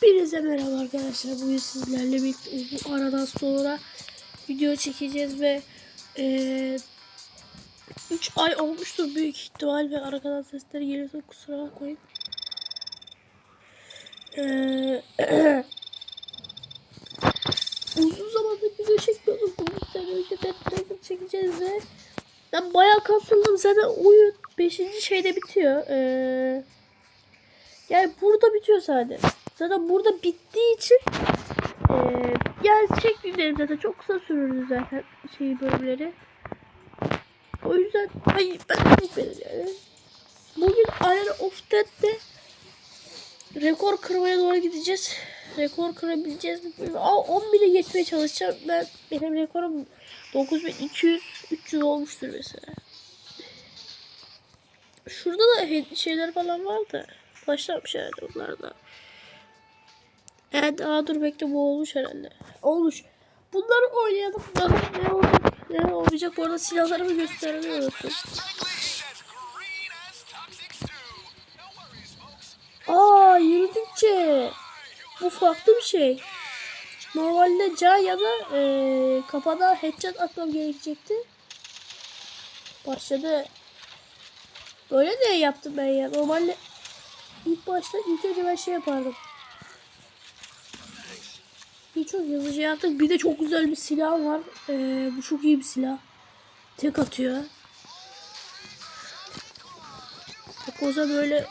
Hepinize merhaba arkadaşlar. Bugün sizlerle birlikte uzun aradan sonra video çekeceğiz ve 3 ay olmuştur büyük ihtimal ve arkadan sesleri geliyorsa kusura bakmayın. Eee, uzun zamandır video çekmiyordum. Bugün sizlerle birlikte Dead çekeceğiz ve ben bayağı kasıldım. Zaten oyun 5. şeyde bitiyor. Eee yani burada bitiyor sadece. Zaten burada bittiği için eee yani çekmeyeceğim zaten. Çok kısa sürürdü zaten şey bölümleri. O yüzden hayır ben çekmedim yani. Bugün Iron of Dead'de rekor kırmaya doğru gideceğiz. Rekor kırabileceğiz mi? Ama 10 bile geçmeye çalışacağım. Ben benim rekorum 9200 300 olmuştur mesela. Şurada da şeyler falan var da başlamış herhalde onlar da. Evet, aa dur bekle bu olmuş herhalde. Olmuş. Bunları oynayalım. Ne olacak. Ne olacak. Bu arada silahlarımı göstermeyi. Aa yürüdükçe. Bu farklı bir şey. Normalde can ya da eee kafada headshot atmam gerekecekti. Başladı. Böyle de yaptım ben ya. Normalde ilk başta ilk önce ben şey yapardım. İyi çok hızlıca yaptık. Bir de çok güzel bir silah var. Ee, bu çok iyi bir silah. Tek atıyor. Bak o zaman böyle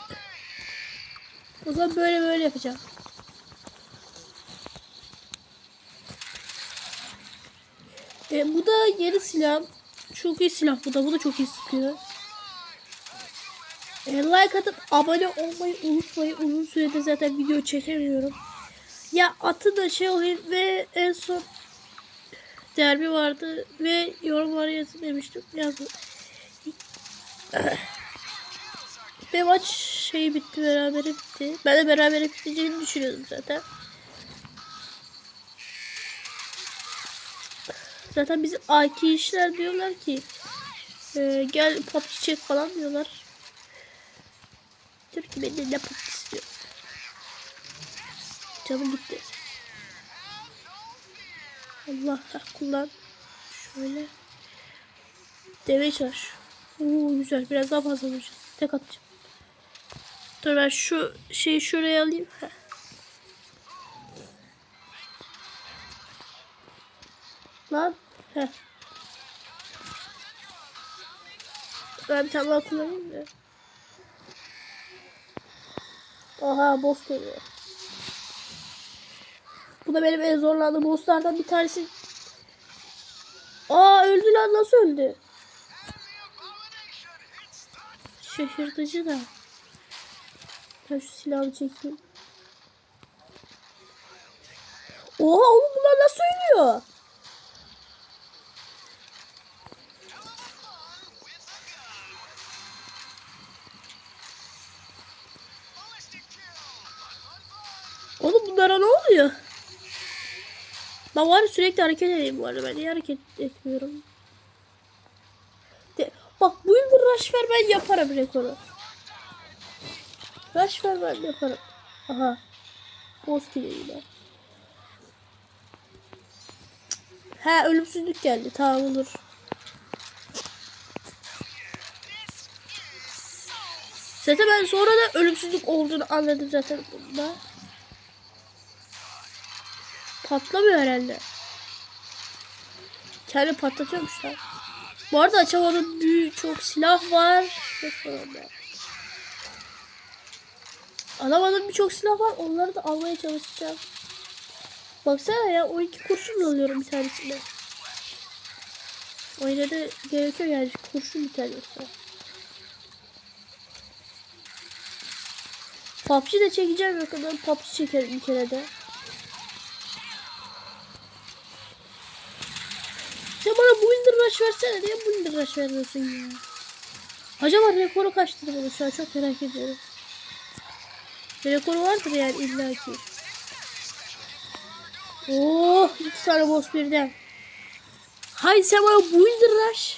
o zaman böyle böyle yapacağım. E, bu da yeni silah. Çok iyi silah bu da. Bu da çok iyi sıkıyor. E, like atıp abone olmayı unutmayın. Uzun süredir zaten video çekemiyorum. Ya atı da şey olayım ve en son derbi vardı ve yorumlara yazın demiştim. Yazdım. Ve maç şey bitti beraber bitti. Ben de beraber biteceğini düşünüyordum zaten. Zaten bizim AK işler diyorlar ki e, gel PUBG çek falan diyorlar. Diyor ki ben de ne PUBG istiyorum. Canım gitti. Allah kullan. Şöyle. Deve çalış. Oo güzel. Biraz daha fazla vuracağız. Tek atacağım. Dur ben şu şeyi şuraya alayım. Heh. Lan. Heh. Ben bir tane daha kullanayım da. Aha boss geliyor. Bu da benim en zorlandığım bosslardan bir tanesi. Aa öldü lan nasıl öldü? Şaşırtıcı da. Ben şu silahı çekeyim. Oha oğlum bunlar nasıl ölüyor? Oğlum bunlara ne oluyor? Ben var sürekli hareket edeyim bu arada. Ben niye hareket etmiyorum? De, bak bu yıldır rush ben yaparım rekoru. Rush ver ben yaparım. Aha. Boss yine. He ölümsüzlük geldi. Tamam olur. Zaten ben sonra da ölümsüzlük olduğunu anladım zaten bunda. Patlamıyor herhalde. Kendi patlatıyormuşlar. Bu arada açamadığım büyük çok silah var. Ve birçok silah var. Onları da almaya çalışacağım. Baksana ya 12 kurşun alıyorum bir tanesine. O gerekiyor yani kurşun bir tane yoksa. PUBG de çekeceğim yok kadar PUBG çekerim bir kere de. Sen bana bu indir rush versene diye bu indir rush vermiyorsun ya. Acaba rekoru kaçtır bunu şu an çok merak ediyorum. Bir rekoru vardır yani illaki. Oh iki tane boss birden. Hay sen bana bu indir rush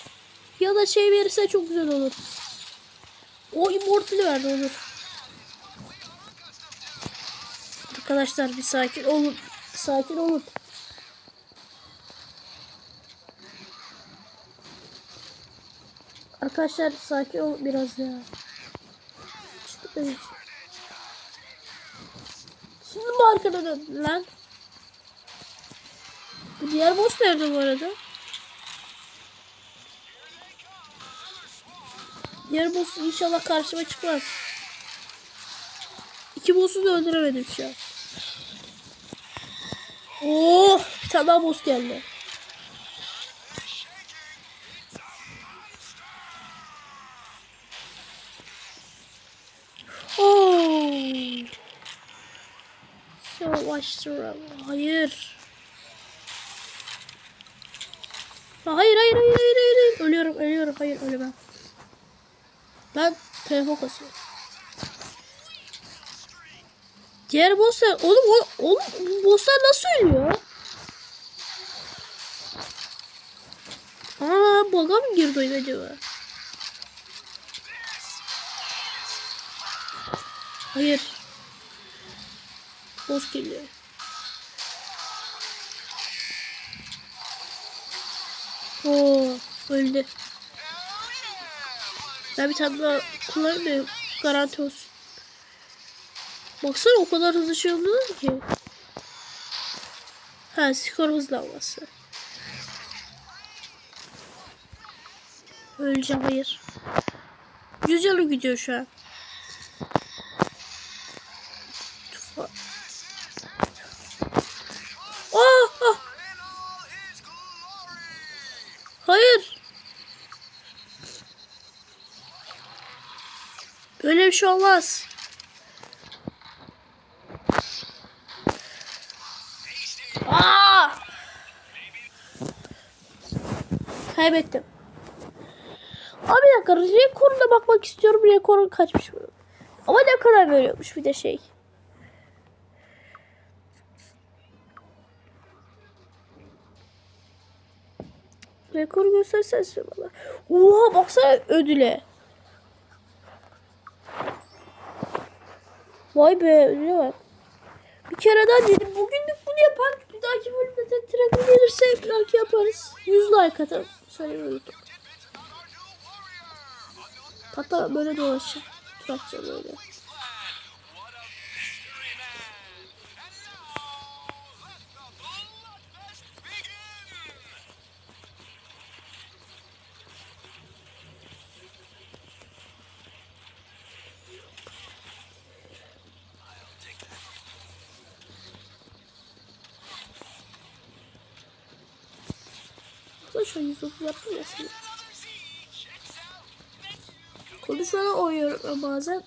ya da şey verirse çok güzel olur. O immortal verdi olur. Arkadaşlar bir sakin olun. Sakin olun. Arkadaşlar sakin olun biraz ya. Şimdi, mi arkada döndün lan? Bu diğer boss nerede bu arada? Diğer boss inşallah karşıma çıkmaz. İki boss'u da öldüremedim şu an. Oh, bir tane daha boss geldi. Oh. Savaştıralım. Hayır. Hayır hayır hayır hayır hayır. Ölüyorum ölüyorum. Hayır ölemem. Ben telefon kasıyorum. Diğer bosslar oğlum o, oğlum bosslar nasıl ölüyor? Aa baga mı girdi acaba? Hayır. Boss geliyor. Oo öldü. Ben bir tane daha kullanayım da garanti olsun. Baksana o kadar hızlı şey oluyor ki. Ha skor hızlanması. Öleceğim hayır. Yılı gidiyor şu an. Bir şey olmaz. Aa! Kaybettim. Abi bir dakika rekoruna bakmak istiyorum. Rekorun kaçmış mı? Ama ne kadar veriyormuş bir de şey. Rekoru göstersene bana. Oha baksana ödüle. Vay be ödüle bak. Bir kere daha dedim. Bugünlük bunu yapar. Bir dahaki bölümde de tren gelirse belki yaparız. 100 like atalım. Söylemeyi unuttum. Hatta böyle dolaşacağım. Tur böyle. Aslında şu an 130 yaptım ya şimdi. Konuşmadan oynuyorum ben bazen.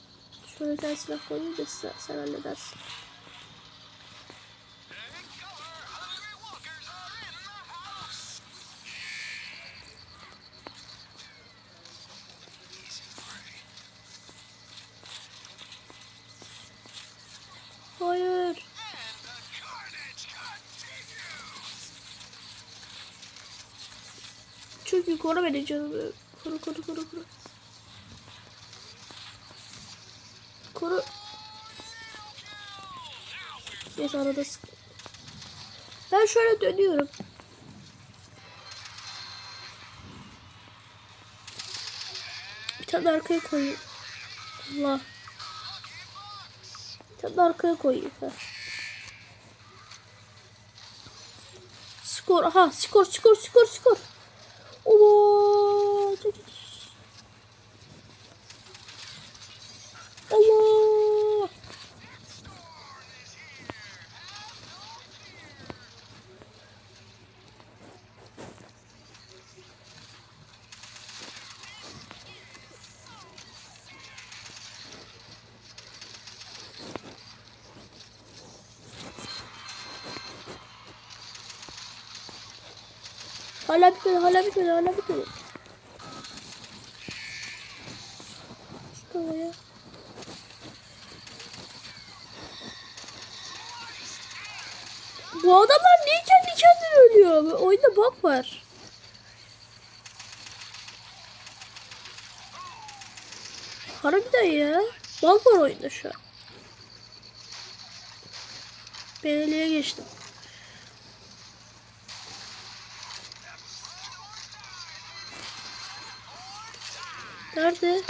Şöyle silah koyayım da sen halledersin. Çünkü koru beni canım. Koru koru koru koru. Koru. Neyse arada sık. Ben şöyle dönüyorum. Bir tane arkaya koyayım. Allah. Bir tane arkaya koyayım. Heh. Skor. Aha skor skor skor skor. Allah. Allah. Hala bitmedi, hala bitmedi, hala bitmedi. Şuraya. Bu adamlar niye kendi kendine ölüyor? Oyunda bug var. Harbiden ya. Bug var oyunda şu an. Belediye geçtim. Nerede?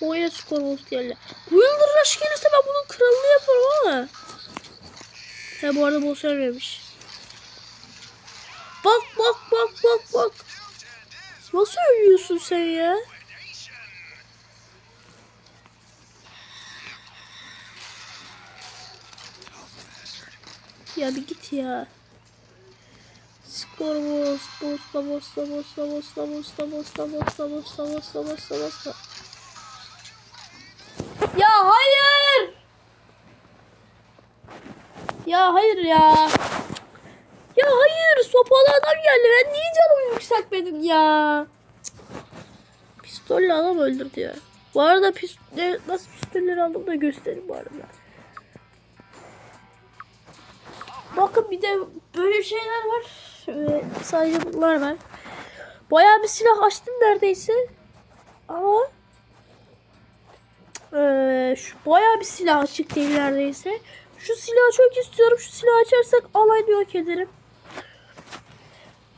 Oyuna skor olsun yerler. Wilder Rush gelirse ben bunun kralını yaparım ama. Ha bu arada boss ölmemiş. Bak bak bak bak bak. Nasıl ölüyorsun sen ya? Ya bir git ya. Skor boss, bossla bossla bossla bossla bossla bossla bossla bossla bossla bossla. Ya hayır! Ya hayır ya. Ya hayır sopalı adam geldi. Ben niye canımı yükseltmedim ya? Pistolle adam öldürdü ya. Bu arada pis ne, nasıl pistolleri aldım da göstereyim bu arada. Bakın bir de böyle şeyler var. Ee, sadece bunlar var. Bayağı bir silah açtım neredeyse. Ama ee, şu bayağı bir silah açık değil neredeyse. Şu silahı çok istiyorum. Şu silahı açarsak alayını yok ederim.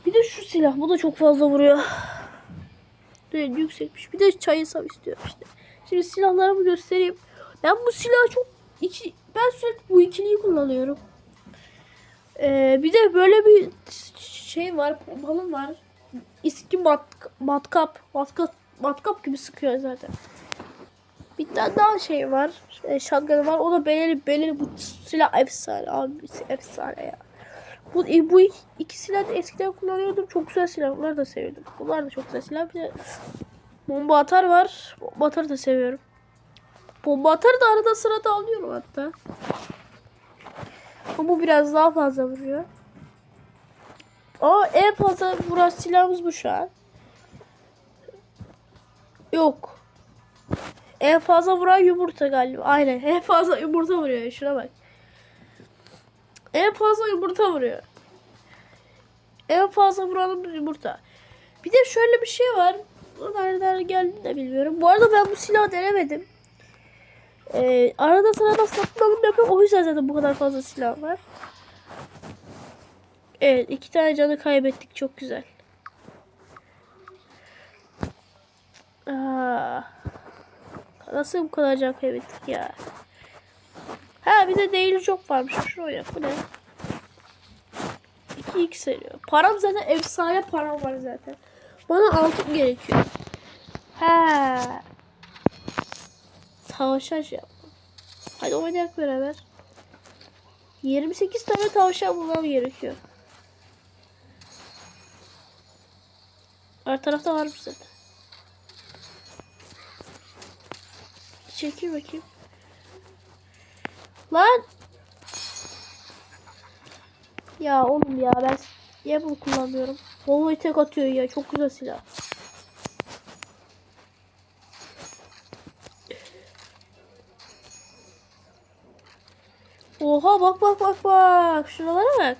Bir de şu silah. Bu da çok fazla vuruyor. Evet, yüksekmiş. Bir de çayı sav istiyorum işte. Şimdi silahlarımı göstereyim. Ben bu silahı çok iki ben sürekli bu ikiliyi kullanıyorum. Ee, bir de böyle bir şey var, balon var. İski mat, matkap, matkap, matkap gibi sıkıyor zaten. Bir tane daha şey var, e, shotgun var. O da belirli belirli bu silah efsane abi, efsane ya. Bu, e, bu iki silah da eskiden kullanıyordum. Çok güzel silah. Bunları da seviyordum. Bunlar da çok güzel silah. Bir de bomba atar var. Bomba atarı da seviyorum. Bomba atarı da arada sırada alıyorum hatta. Ama bu biraz daha fazla vuruyor. Aa en fazla vuran silahımız bu şu an. Yok. En fazla vuran yumurta galiba. Aynen. En fazla yumurta vuruyor. Şuna bak. En fazla yumurta vuruyor. En fazla vuranımız yumurta. Bir de şöyle bir şey var. Nereden geldi de bilmiyorum. Bu arada ben bu silahı denemedim. Ee, arada sırada satın alım yapıyorum. O yüzden zaten bu kadar fazla silah var. Evet iki tane canı kaybettik. Çok güzel. Aa, nasıl bu kadar can kaybettik ya? Ha bir de değil çok varmış. Şuraya bu ne? 2x veriyor. Param zaten efsane param var zaten. Bana altın gerekiyor. Ha. Tavşan şey yapma. Hadi oynayalım beraber. 28 tane tavşan bulmam gerekiyor. Her tarafta varmış zaten. Çekil bakayım. Lan! Ya oğlum ya ben niye bunu kullanmıyorum? Volvo'yu tek atıyor ya çok güzel silah. Oha bak bak bak bak. Şuralara bak.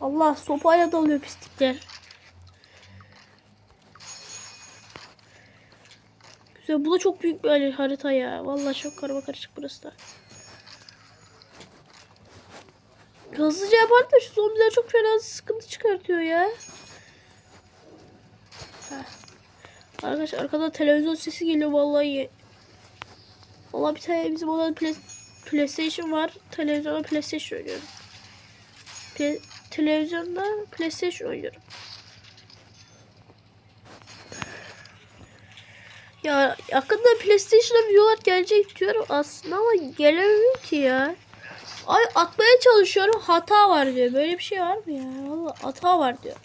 Allah sopayla dalıyor pislikler. Güzel. Bu da çok büyük bir harita ya. Vallahi çok karma karışık burası da. Hızlıca yapar da şu zombiler çok fena sıkıntı çıkartıyor ya. Heh. Arkadaşlar arkada televizyon sesi geliyor vallahi. Vallahi bir tane bizim odada play, PlayStation var. Televizyonda PlayStation oynuyorum. Play, televizyonda PlayStation oynuyorum. Ya yakında PlayStation'a videolar gelecek diyorum aslında ama gelemiyor ki ya. Ay atmaya çalışıyorum hata var diyor. Böyle bir şey var mı ya? Vallahi hata var diyor.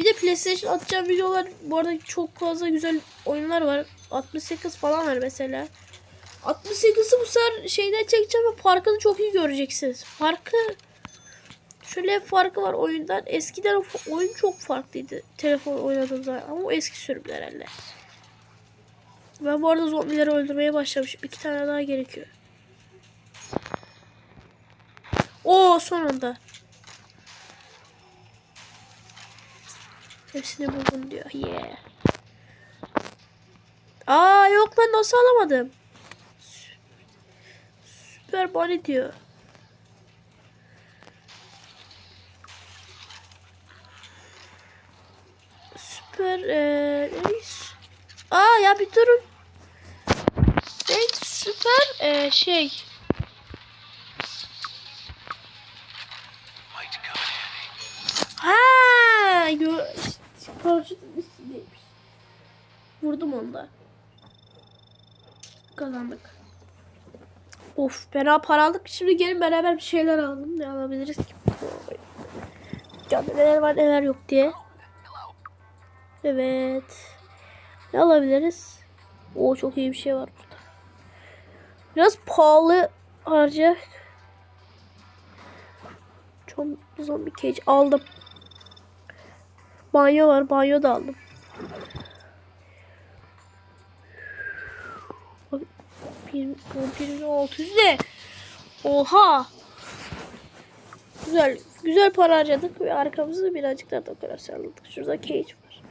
Bir de PlayStation atacağım videolar bu arada çok fazla güzel oyunlar var. 68 falan var mesela. 68'i bu sefer şeyden çekeceğim ve farkını çok iyi göreceksiniz. Farkı şöyle farkı var oyundan. Eskiden oyun çok farklıydı. Telefon oynadığım zaman ama o eski sürümler herhalde. Ben bu arada zombileri öldürmeye başlamışım. İki tane daha gerekiyor. Oo sonunda. Hepsini buldum diyor. Yeah. Aa yok lan nasıl alamadım? Süper Bunny diyor. Süper neyse. Aa ya bir durun. Neydi süper eee şey. Ha, yo, paraşütün üstündeymiş. Vurdum onu da. Kazandık. Of fena para aldık. Şimdi gelin beraber bir şeyler alalım. Ne alabiliriz ki? Ya neler var neler yok diye. Evet. Ne alabiliriz? O çok iyi bir şey var burada. Biraz pahalı harcayacak. Çok zombi cage aldım. Banyo var. Banyo da aldım. Bir, bir, altı yüz ne? Oha. Güzel. Güzel para harcadık ve arkamızda birazcık daha dekorasyon aldık. Şurada cage var.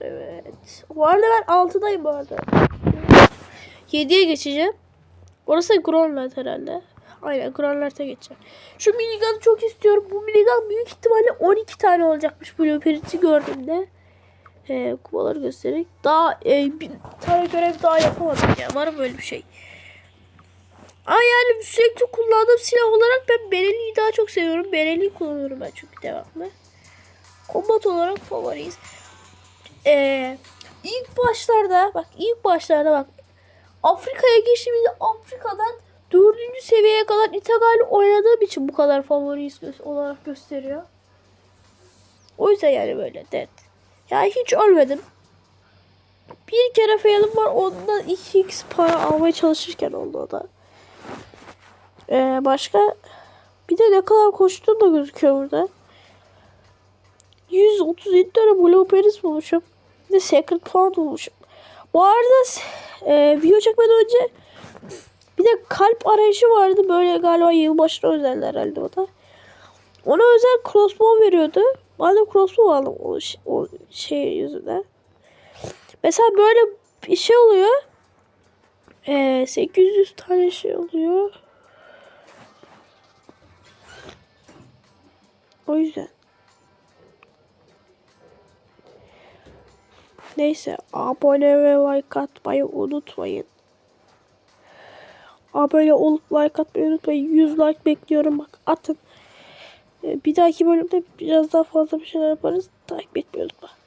Evet. Bu arada ben 6'dayım bu arada. 7'ye geçeceğim. Orası Grönland herhalde. Aynen Grönland'e geçeceğim. Şu minigun'ı çok istiyorum. Bu minigun büyük ihtimalle 12 tane olacakmış blueprint'i gördüğümde. Ee, kupaları göstererek. Daha e, bir tane görev daha yapamadım ya. Var mı böyle bir şey? Aa yani sürekli kullandığım silah olarak ben Bereli'yi daha çok seviyorum. Bereli'yi kullanıyorum ben çünkü devamlı. Kombat olarak favoriyiz. Ee, ilk başlarda bak ilk başlarda bak Afrika'ya geçtiğimizde Afrika'dan dördüncü seviyeye kadar İtagali oynadığım için bu kadar favori olarak gösteriyor. O yüzden yani böyle dead. Yani hiç ölmedim. Bir kere failim var. Ondan 2x para almaya çalışırken oldu o da. Ee, başka bir de ne kadar koştuğum da gözüküyor burada. 137 tane Blue Paris bulmuşum. Bir de Secret falan bulmuşum. Bu arada e, video çekmeden önce bir de kalp arayışı vardı. Böyle galiba yılbaşına özel herhalde o da. Ona özel crossbow veriyordu. Ben de crossbow aldım o, o şey yüzünden. Mesela böyle bir şey oluyor. E, 800 tane şey oluyor. O yüzden. Neyse abone ve like atmayı unutmayın. Abone olup like atmayı unutmayın. 100 like bekliyorum bak atın. Ee, Bir dahaki bölümde biraz daha fazla bir şeyler yaparız. Takip etmeyi unutmayın.